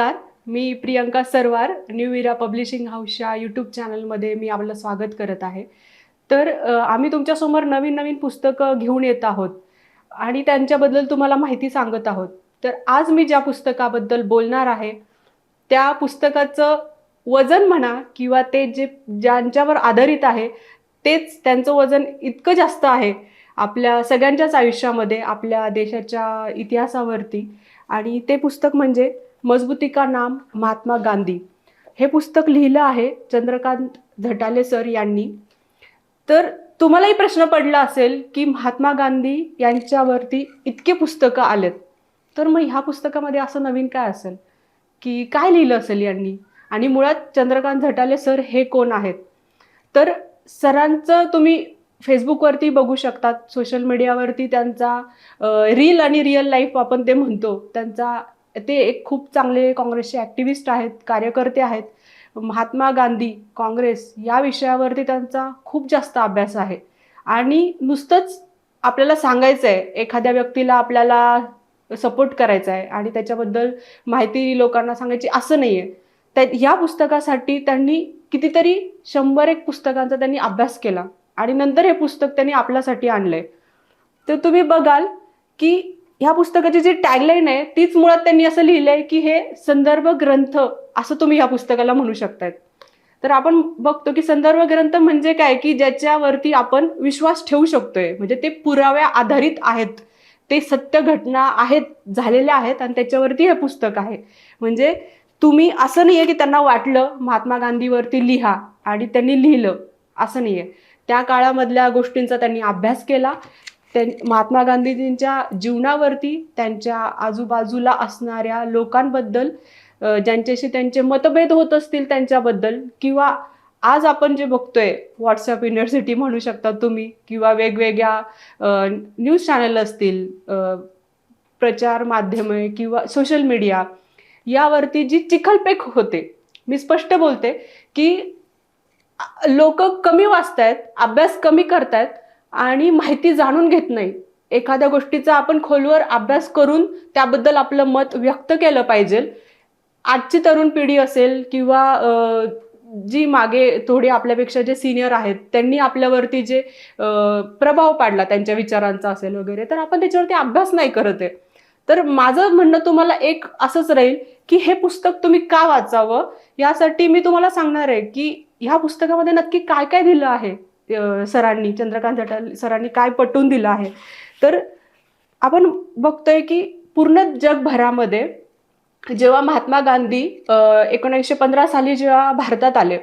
नमस्कार. मी Priyanka Sarwar New Era Publishing हाऊसच्या YouTube चॅनलमध्ये मी आपलं स्वागत करत आहे. तर आम्ही तुमच्यासमोर नवीन नवीन पुस्तकं घेऊन येत आहोत आणि त्यांच्याबद्दल तुम्हाला माहिती सांगत आहोत. तर आज मी ज्या पुस्तकाबद्दल बोलणार आहे त्या पुस्तकाचं वजन म्हणा किंवा ते जे ज्यांच्यावर आधारित आहे तेच त्यांचं वजन इतकं जास्त आहे आपल्या सगळ्यांच्याच आयुष्यामध्ये आपल्या देशाच्या इतिहासावरती. आणि ते पुस्तक म्हणजे मजबूती का नाम महात्मा गांधी. हे पुस्तक लिहिलं आहे चंद्रकांत झटाले सर यांनी. तर तुम्हालाही प्रश्न पडला असेल की महात्मा गांधी यांच्यावरती इतके पुस्तकं आलेत. तर मग ह्या पुस्तकामध्ये असं नवीन काय असेल? की काय लिहिलं असेल यांनी? आणि मुळात चंद्रकांत झटाले सर हे कोण आहेत? तर सरांचं तुम्ही फेसबुकवरती बघू शकतात सोशल मीडियावरती त्यांचा रील आणि रिअल लाईफ आपण ते म्हणतो त्यांचा ते एक खूप चांगले काँग्रेसचे ॲक्टिव्हिस्ट आहेत कार्यकर्ते आहेत. महात्मा गांधी काँग्रेस या विषयावरती त्यांचा खूप जास्त अभ्यास आहे. आणि नुसतंच आपल्याला सांगायचं आहे एखाद्या व्यक्तीला आपल्याला सपोर्ट करायचा आहे आणि त्याच्याबद्दल माहिती लोकांना सांगायची असं नाही आहे त्या ह्या पुस्तकासाठी त्यांनी कितीतरी शंभर एक पुस्तकांचा त्यांनी अभ्यास केला आणि नंतर हे पुस्तक त्यांनी आपल्यासाठी आणलंय. तर तुम्ही बघाल की ह्या पुस्तकाची जी टॅगलाईन आहे तीच मुळात त्यांनी असं लिहिलंय की हे संदर्भ ग्रंथ असं तुम्ही ह्या पुस्तकाला म्हणू शकतायत. तर आपण बघतो की संदर्भ ग्रंथ म्हणजे काय? की ज्याच्यावरती आपण विश्वास ठेवू शकतोय. म्हणजे ते पुराव्या आधारित आहेत. ते सत्य घटना आहेत झालेल्या आहेत आणि त्याच्यावरती हे पुस्तक आहे. म्हणजे तुम्ही असं नाहीये की त्यांना वाटलं महात्मा गांधीवरती लिहा आणि त्यांनी लिहिलं. असं नाहीये. त्या काळामधल्या गोष्टींचा त्यांनी अभ्यास केला. त्यां महात्मा गांधीजींच्या जीवनावरती त्यांच्या आजूबाजूला असणाऱ्या लोकांबद्दल ज्यांच्याशी त्यांचे मतभेद होत असतील त्यांच्याबद्दल किंवा आज आपण जे बघतोय व्हॉट्सअप युनिव्हर्सिटी म्हणू शकता तुम्ही किंवा वेगवेगळ्या न्यूज चॅनल असतील प्रचार माध्यमे किंवा सोशल मीडिया यावरती जी चिखलपेक होते मी स्पष्ट बोलते की लोक कमी वाचतायत अभ्यास कमी करतायत आणि माहिती जाणून घेत नाही. एखाद्या गोष्टीचा आपण खोलवर अभ्यास करून त्याबद्दल आपलं मत व्यक्त केलं पाहिजे. आजची तरुण पिढी असेल किंवा जी मागे थोडी आपल्यापेक्षा जे सिनियर आहेत त्यांनी आपल्यावरती जे प्रभाव पाडला त्यांच्या विचारांचा असेल वगैरे तर आपण त्याच्यावरती अभ्यास नाही करत आहे. तर माझं म्हणणं तुम्हाला एक असंच राहील की हे पुस्तक तुम्ही का वाचावं? यासाठी मी तुम्हाला सांगणार आहे की ह्या पुस्तकामध्ये नक्की काय काय दिलं आहे? सरांनी चंद्रकांत जटाल सरांनी काय पटवून दिलं आहे. तर आपण बघतोय की पूर्ण जगभरामध्ये जेव्हा महात्मा गांधी एकोणीसशे पंधरा साली जेव्हा भारतात आले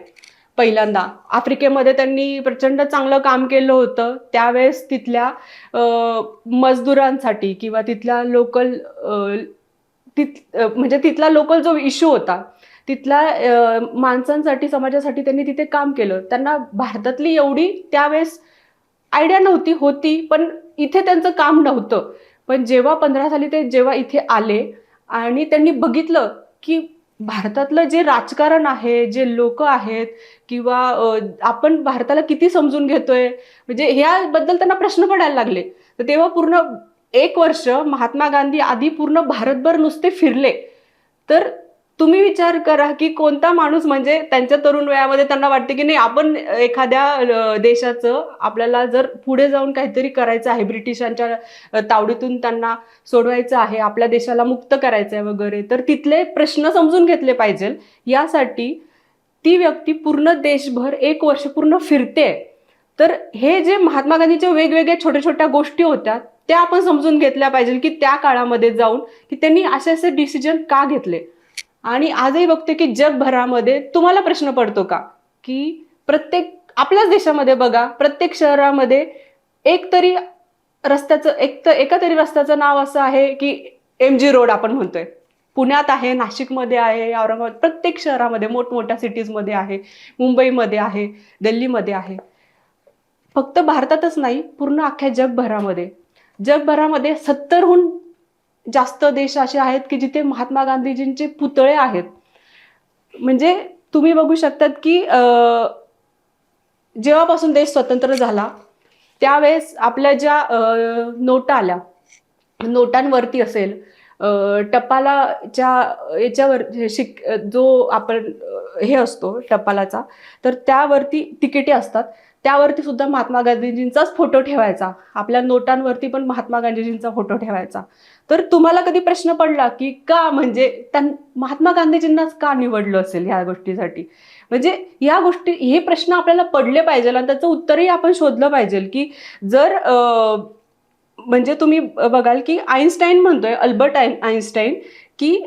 पहिल्यांदा आफ्रिकेमध्ये त्यांनी प्रचंड चांगलं काम केलं होतं. त्यावेळेस तिथल्या मजदुरांसाठी किंवा तिथल्या लोकल तिथ म्हणजे तिथला लोकल जो इश्यू होता तिथल्या माणसांसाठी समाजासाठी त्यांनी तिथे काम केलं. त्यांना भारतातली एवढी त्यावेळेस आयडिया नव्हती होती पण इथे त्यांचं काम नव्हतं. पण जेव्हा पंधरा साली ते जेव्हा इथे आले आणि त्यांनी बघितलं की भारतातलं जे राजकारण आहे जे लोक आहेत किंवा आपण भारताला किती समजून घेतोय म्हणजे ह्याबद्दल त्यांना प्रश्न पडायला लागले. तर तेव्हा पूर्ण एक वर्ष महात्मा गांधी आधी पूर्ण भारतभर नुसते फिरले. तर तुम्ही विचार करा की कोणता माणूस म्हणजे त्यांच्या तरुण वयामध्ये त्यांना वाटते की नाही आपण एखाद्या देशाचं आपल्याला जर पुढे जाऊन काहीतरी करायचं आहे ब्रिटिशांच्या तावडीतून त्यांना सोडवायचं आहे आपल्या देशाला मुक्त करायचं आहे वगैरे तर तिथले प्रश्न समजून घेतले पाहिजे. यासाठी ती व्यक्ती पूर्ण देशभर एक वर्ष पूर्ण फिरते. तर हे जे महात्मा गांधीच्या वेगवेगळ्या छोट्या छोट्या गोष्टी होत्या त्या आपण समजून घेतल्या पाहिजे की त्या काळामध्ये जाऊन की त्यांनी असे असे डिसिजन का घेतले? आणि आजही बघते की जगभरामध्ये तुम्हाला प्रश्न पडतो का? की प्रत्येक आपल्याच देशामध्ये बघा प्रत्येक शहरामध्ये एक तरी रस्त्याचं एक तर एका तरी रस्त्याचं नाव असं आहे की एम जी रोड आपण म्हणतोय. पुण्यात आहे नाशिकमध्ये आहे औरंगाबाद प्रत्येक शहरामध्ये मोठमोठ्या सिटीजमध्ये आहे मुंबईमध्ये आहे दिल्लीमध्ये आहे. फक्त भारतातच नाही पूर्ण अख्ख्या जगभरामध्ये. जगभरामध्ये सत्तरहून जास्त देश असे आहेत की जिथे महात्मा गांधीजींचे पुतळे आहेत. म्हणजे तुम्ही बघू शकतात की जेव्हापासून देश स्वतंत्र झाला त्यावेळेस आपल्या ज्या नोटा आल्या नोटांवरती असेल टपालाच्या याच्यावर शिक जो आपण हे असतो टपालाचा तर त्यावरती तिकिटे असतात. त्यावरती सुद्धा महात्मा गांधीजींचाच फोटो ठेवायचा. आपल्या नोटांवरती पण महात्मा गांधीजींचा फोटो ठेवायचा. तर तुम्हाला कधी प्रश्न पडला की का म्हणजे त्यां महात्मा गांधीजींनाच का निवडलं असेल ह्या गोष्टीसाठी? म्हणजे या गोष्टी हे प्रश्न आपल्याला पडले पाहिजे आणि त्याचं उत्तरही आपण शोधलं पाहिजे की जर म्हणजे तुम्ही बघाल की आईन्स्टाईन म्हणतोय अल्बर्ट आईन आईन्स्टाईन की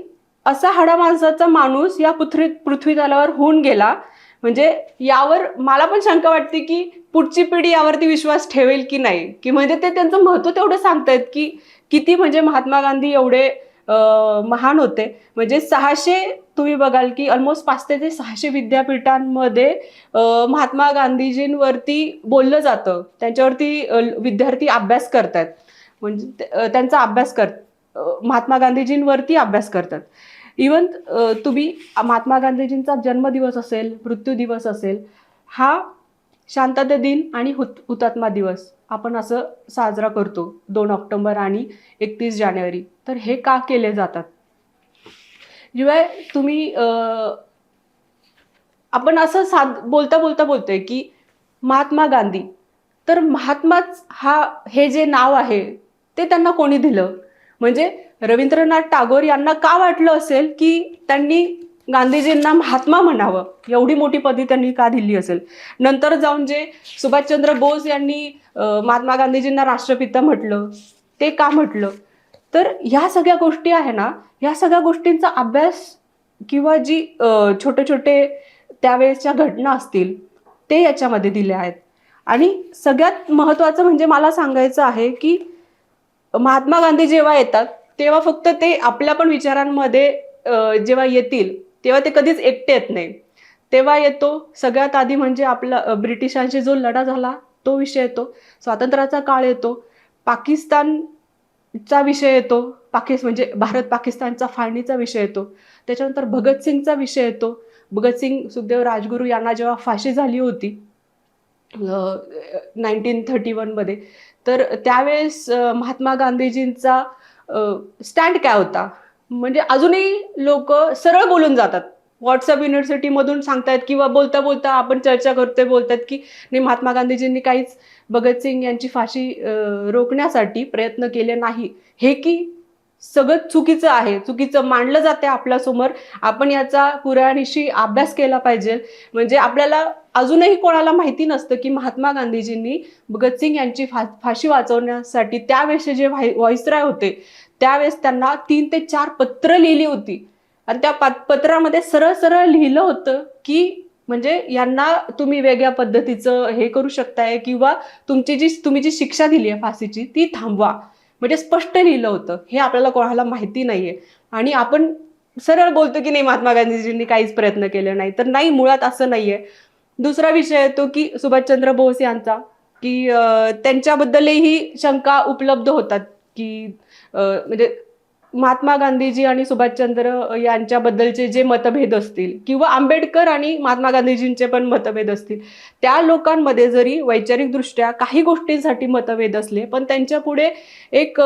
असा हाडा माणसाचा माणूस या पृथ्वी पृथ्वी तलावर होऊन गेला. म्हणजे यावर मला पण शंका वाटते की पुढची पिढी यावरती विश्वास ठेवेल की नाही? की म्हणजे ते त्यांचं महत्त्व तेवढं सांगतायत की किती म्हणजे महात्मा गांधी एवढे महान होते. म्हणजे सहाशे तुम्ही बघाल की ऑलमोस्ट पाच ते ते सहाशे विद्यापीठांमध्ये महात्मा गांधीजींवरती बोललं जातं. त्यांच्यावरती विद्यार्थी अभ्यास करतात. म्हणजे त्यांचा अभ्यास कर महात्मा गांधीजींवरती अभ्यास करतात. इवन तुम्ही महात्मा गांधीजींचा जन्मदिवस असेल मृत्यू दिवस असेल हा शांतता दिन आणि हुत हुतात्मा दिवस आपण असं साजरा करतो दोन ऑक्टोबर आणि एकतीस जानेवारी. तर हे का केले जातात? शिवाय तुम्ही आपण असं साध बोलता बोलता बोलतोय की महात्मा गांधी. तर महात्माच हा हे जे नाव आहे ते त्यांना कोणी दिलं? म्हणजे रवींद्रनाथ टागोर यांना का वाटलं असेल की त्यांनी गांधीजींना महात्मा म्हणावं. एवढी मोठी पदवी त्यांनी का दिली असेल? नंतर जाऊन जे सुभाषचंद्र बोस यांनी महात्मा गांधीजींना राष्ट्रपिता म्हटलं ते का म्हटलं? तर ह्या सगळ्या गोष्टी आहे ना ह्या सगळ्या गोष्टींचा अभ्यास किंवा जी छोटे छोटे त्यावेळेसच्या घटना असतील ते याच्यामध्ये दिले आहेत. आणि सगळ्यात महत्त्वाचं म्हणजे मला सांगायचं आहे की महात्मा गांधी जेव्हा येतात तेव्हा फक्त ते आपल्या पण विचारांमध्ये जेव्हा येतील तेव्हा ते कधीच एकटे येत नाही. तेव्हा येतो सगळ्यात आधी म्हणजे आपला ब्रिटिशांशी जो लढा झाला तो विषय येतो. स्वातंत्र्याचा काळ येतो. पाकिस्तानचा विषय येतो. पाकिस्तान म्हणजे भारत पाकिस्तानचा फाळणीचा विषय येतो. त्याच्यानंतर भगतसिंगचा विषय येतो. भगतसिंग सुखदेव राजगुरू यांना जेव्हा फाशी झाली होती नाईन्टीन थर्टी वनमध्ये तर त्यावेळेस महात्मा गांधीजींचा स्टँड काय होता? म्हणजे अजूनही लोक सरळ बोलून जातात. व्हॉट्सअप युनिव्हर्सिटीमधून सांगतायत किंवा बोलता बोलता आपण चर्चा करतोय बोलतात की नाही महात्मा गांधीजींनी काहीच भगतसिंग यांची फाशी रोखण्यासाठी प्रयत्न केले नाही. हे की सगळं चुकीचं आहे चुकीचं मांडलं जाते आपल्यासमोर आपण याचा पुराणीशी अभ्यास केला पाहिजे. म्हणजे आपल्याला अजूनही कोणाला माहिती नसतं की महात्मा गांधीजींनी भगतसिंग यांची फा फाशी वाचवण्यासाठी त्यावेळेस जे व्हाय व्हॉइसराय होते त्यावेळेस त्यांना तीन ते चार पत्र लिहिली होती. आणि त्या पत्रामध्ये सरळ सरळ लिहिलं होतं की म्हणजे यांना तुम्ही वेगळ्या पद्धतीचं हे करू शकताय किंवा तुमची जी तुम्ही जी शिक्षा दिली आहे फाशीची ती थांबवा. म्हणजे स्पष्ट लिहिलं होतं. हे आपल्याला कोणाला माहिती नाहीये. आणि आपण सरळ बोलतो की नाही महात्मा गांधीजींनी काहीच प्रयत्न केले नाही. तर नाही मुळात असं नाहीये. दुसरा विषय येतो की सुभाषचंद्र बोस यांचा की त्यांच्याबद्दलही शंका उपलब्ध होतात की म्हणजे महात्मा गांधीजी आणि सुभाषचंद्र यांच्याबद्दलचे जे मतभेद असतील किंवा आंबेडकर आणि महात्मा गांधीजींचे पण मतभेद असतील त्या लोकांमध्ये जरी वैचारिकदृष्ट्या काही गोष्टींसाठी मतभेद असले पण त्यांच्या पुढे एक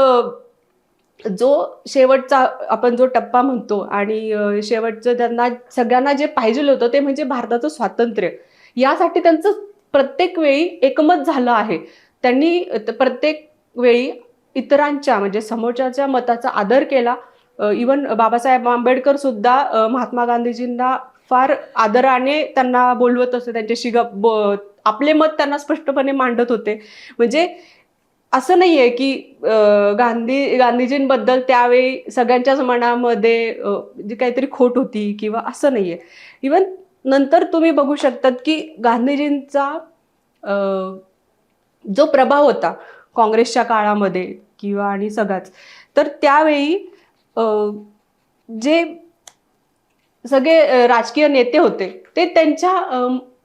जो शेवटचा आपण जो टप्पा म्हणतो आणि शेवटचं त्यांना सगळ्यांना जे पाहिजे होतं ते म्हणजे भारताचं स्वातंत्र्य. यासाठी त्यांचं प्रत्येक वेळी एकमत झालं आहे. त्यांनी प्रत्येक वेळी इतरांच्या म्हणजे समोरच्याच्या मताचा आदर केला इवन बाबासाहेब आंबेडकर सुद्धा महात्मा गांधीजींना फार आदराने त्यांना बोलवत असते त्यांच्याशी गप ब- आपले मत त्यांना स्पष्टपणे मांडत होते. म्हणजे असं नाही आहे की गांधी गांधीजींबद्दल त्यावेळी सगळ्यांच्याच मनामध्ये जी काहीतरी खोट होती किंवा असं नाही आहे इवन नंतर तुम्ही बघू शकतात की गांधीजींचा जो प्रभाव होता काँग्रेसच्या काळामध्ये किंवा आणि सगळाच. तर त्यावेळी अं, जे सगळे राजकीय नेते होते ते त्यांच्या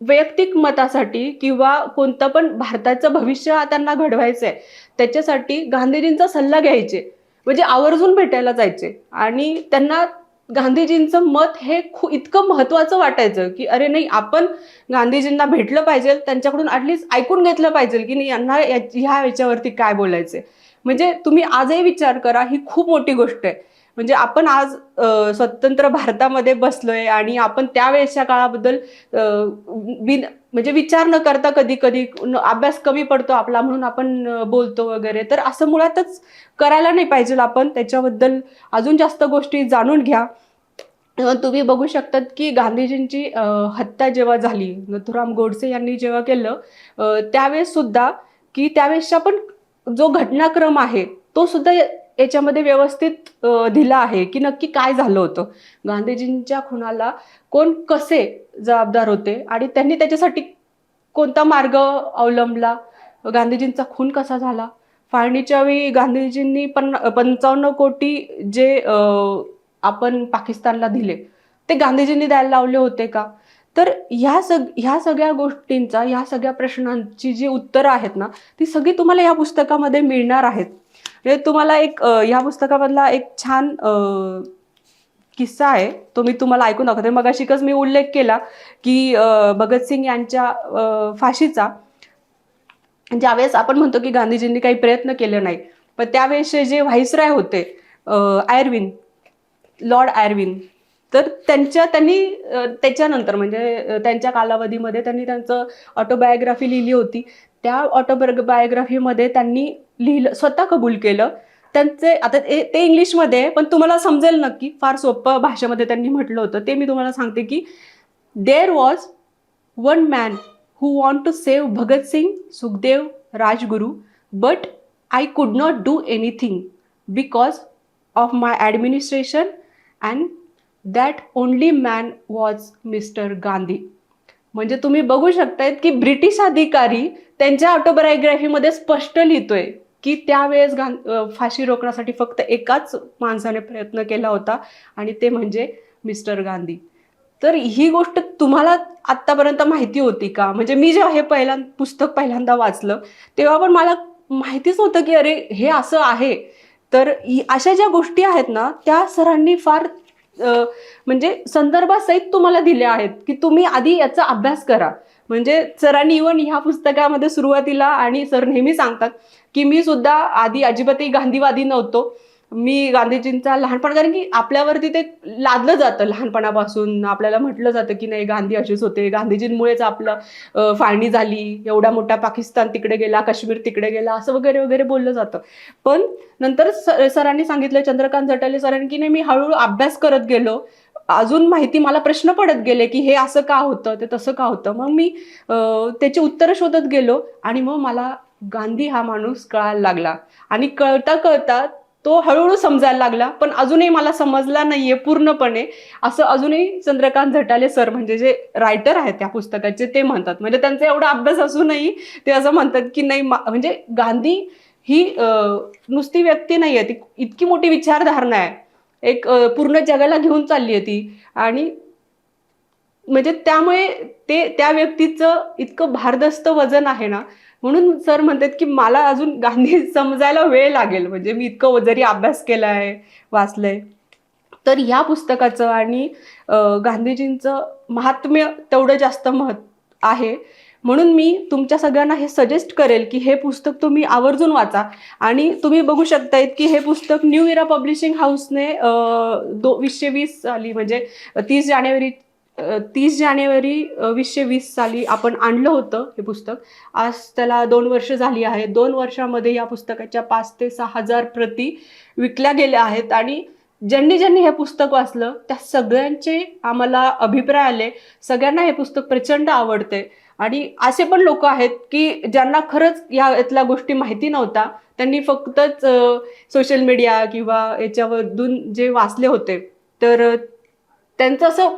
वैयक्तिक मतासाठी किंवा कोणतं पण भारताचं भविष्य त्यांना घडवायचं आहे त्याच्यासाठी गांधीजींचा सल्ला घ्यायचे. म्हणजे आवर्जून भेटायला जायचे. आणि त्यांना गांधीजींचं मत हे खूप इतकं महत्त्वाचं वाटायचं की अरे नाही आपण गांधीजींना भेटलं पाहिजे त्यांच्याकडून ॲटलिस्ट ऐकून घेतलं पाहिजे की नाही यांना ह्या याच्यावरती काय बोलायचं म्हणजे तुम्ही आजही विचार करा ही खूप मोठी गोष्ट आहे. म्हणजे आपण आज स्वतंत्र भारतामध्ये बसलोय आणि आपण त्यावेळेसच्या काळाबद्दल बिन विन म्हणजे विचार न करता कधी कधी अभ्यास कमी पडतो आपला म्हणून आपण बोलतो वगैरे. तर असं मुळातच करायला नाही पाहिजे आपण. त्याच्याबद्दल अजून जास्त गोष्टी जाणून घ्या. तुम्ही बघू शकतात की गांधीजींची हत्या जेव्हा झाली नथुराम गोडसे यांनी जेव्हा केलं त्यावेळेस सुद्धा की त्यावेळेसच्या पण जो घटनाक्रम आहे तो सुद्धा याच्यामध्ये व्यवस्थित दिला आहे की नक्की काय झालं होतं? गांधीजींच्या खुनाला कोण कसे जबाबदार होते आणि त्यांनी त्याच्यासाठी कोणता मार्ग अवलंबला? गांधीजींचा खून कसा झाला? फाळणीच्या वेळी गांधीजींनी पण पंचावन्न कोटी जे आपण पाकिस्तानला दिले ते गांधीजींनी द्यायला लावले होते का? तर ह्या सग ह्या सगळ्या गोष्टींचा ह्या सगळ्या प्रश्नांची जी उत्तरं आहेत ना ती सगळी तुम्हाला या पुस्तकामध्ये मिळणार आहेत. म्हणजे तुम्हाला एक या पुस्तकामधला एक छान किस्सा आहे तो मी तुम्हाला ऐकून दाखवते मग अशीकच मी उल्लेख केला की भगतसिंग यांच्या फाशीचा ज्यावेळेस आपण म्हणतो की गांधीजींनी काही प्रयत्न केले नाही पण त्यावेळेसचे जे व्हाईसराय होते आयर्विन लॉर्ड आयर्विन तर त्यांच्या त्यांनी त्याच्यानंतर म्हणजे त्यांच्या कालावधीमध्ये त्यांनी त्यांचं ऑटोबायोग्राफी लिहिली होती. त्या ऑटोबायोग्राफीमध्ये त्यांनी लिहिलं स्वतः कबूल केलं. त्यांचे आता ते ते इंग्लिशमध्ये आहे पण तुम्हाला समजेल नक्की फार सोपं भाषेमध्ये त्यांनी म्हटलं होतं. ते मी तुम्हाला सांगते की there was one man who want to save Bhagat Singh Sukhdev Rajguru but I could not do anything because of my administration and that only man was mister Gandhi म्हणजे तुम्ही बघू शकतायत की ब्रिटिश अधिकारी त्यांच्या ऑटोबायोग्राफीमध्ये स्पष्ट लिहितोय की त्यावेळेस गां फाशी रोखण्यासाठी फक्त एकाच माणसाने प्रयत्न केला होता आणि ते म्हणजे मिस्टर गांधी तर ही गोष्ट तुम्हाला आत्तापर्यंत माहिती होती का? म्हणजे मी जेव्हा हे पहिल्या पुस्तक पहिल्यांदा वाचलं तेव्हा पण मला माहितीच नव्हतं की अरे हे असं आहे. तर अशा ज्या गोष्टी आहेत ना त्या सरांनी फार म्हणजे संदर्भासहित तुम्हाला दिले आहेत की तुम्ही आधी याचा अभ्यास करा. म्हणजे सरांनी इवन ह्या पुस्तकामध्ये सुरुवातीला आणि सर नेहमी सांगतात की मी सुद्धा आधी अजिबातही गांधीवादी नव्हतो. मी गांधीजींचा लहानपण कारण की आपल्यावरती ते लादलं जातं लहानपणापासून. आपल्याला म्हटलं जातं की नाही गांधी असेच होते. गांधीजींमुळेच आपलं फाळणी झाली. एवढा मोठा पाकिस्तान तिकडे गेला काश्मीर तिकडे गेला असं वगैरे वगैरे बोललं जातं. पण नंतर सरांनी सांगितलं चंद्रकांत झटाले सरांनी की नाही मी हळूहळू अभ्यास करत गेलो. अजून माहिती मला प्रश्न पडत गेले की हे असं का होतं ते तसं का होतं? मग मी त्याची उत्तरं शोधत गेलो आणि मग मला गांधी हा माणूस कळायला लागला. आणि कळता कळता तो हळूहळू समजायला लागला पण अजूनही मला समजला नाहीये पूर्णपणे. असं अजूनही चंद्रकांत झटाले सर म्हणजे जे रायटर आहेत त्या पुस्तकाचे ते म्हणतात. म्हणजे त्यांचा एवढा अभ्यास असूनही ते असं म्हणतात की नाही म्हणजे गांधी ही नुसती व्यक्ती नाही आहे ती इतकी मोठी विचारधारणा आहे. एक पूर्ण जगाला घेऊन चालली आहे ती. आणि म्हणजे त्यामुळे ते त्या व्यक्तीचं इतकं भारदस्त वजन आहे ना म्हणून सर म्हणतात की मला अजून गांधी समजायला वेळ लागेल. म्हणजे मी इतकं जरी अभ्यास केला आहे वाचलंय तर ह्या पुस्तकाचं आणि गांधीजींचं महात्म्य तेवढं जास्त महत् आहे. म्हणून मी तुमच्या सगळ्यांना हे सजेस्ट करेल की हे पुस्तक तुम्ही आवर्जून वाचा. आणि तुम्ही बघू शकतायत की हे पुस्तक न्यू इरा पब्लिशिंग हाऊसने दो वीसशे वीस साली म्हणजे तीस जानेवारी तीस जानेवारी वीसशे वीस साली आपण आणलं होतं हे पुस्तक. आज त्याला दोन वर्ष झाली आहेत दोन वर्षामध्ये या पुस्तकाच्या पाच ते सहा हजार प्रती विकल्या गेल्या आहेत आणि ज्यांनी ज्यांनी हे पुस्तक वाचलं त्या सगळ्यांचे आम्हाला अभिप्राय आले. सगळ्यांना हे पुस्तक प्रचंड आवडते. आणि असे पण लोक आहेत की ज्यांना खरंच या यातल्या गोष्टी माहिती नव्हता त्यांनी फक्तच सोशल मीडिया किंवा याच्यावरून जे वाचले होते. तर त्यांचं असं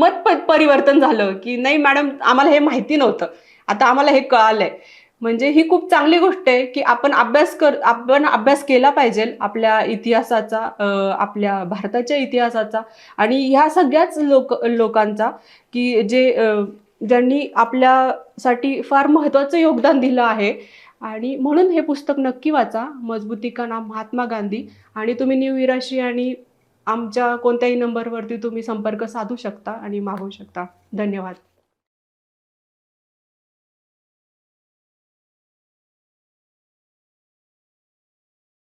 मत परिवर्तन झालं की नाही मॅडम आम्हाला हे माहिती नव्हतं. आता आम्हाला हे कळालंय. म्हणजे ही खूप चांगली गोष्ट आहे की आपण अभ्यास कर आपण अभ्यास केला पाहिजे आपल्या इतिहासाचा आपल्या भारताच्या इतिहासाचा आणि ह्या सगळ्याच लोक लोकांचा की जे ज्यांनी आपल्यासाठी फार महत्त्वाचं योगदान दिलं आहे. आणि म्हणून हे पुस्तक नक्की वाचा. मजबूती का नाम महात्मा गांधी आणि तुम्ही न्यू इराशी आणि आमच्या कोणत्याही नंबरवरती तुम्ही संपर्क साधू शकता आणि मागवू शकता. धन्यवाद.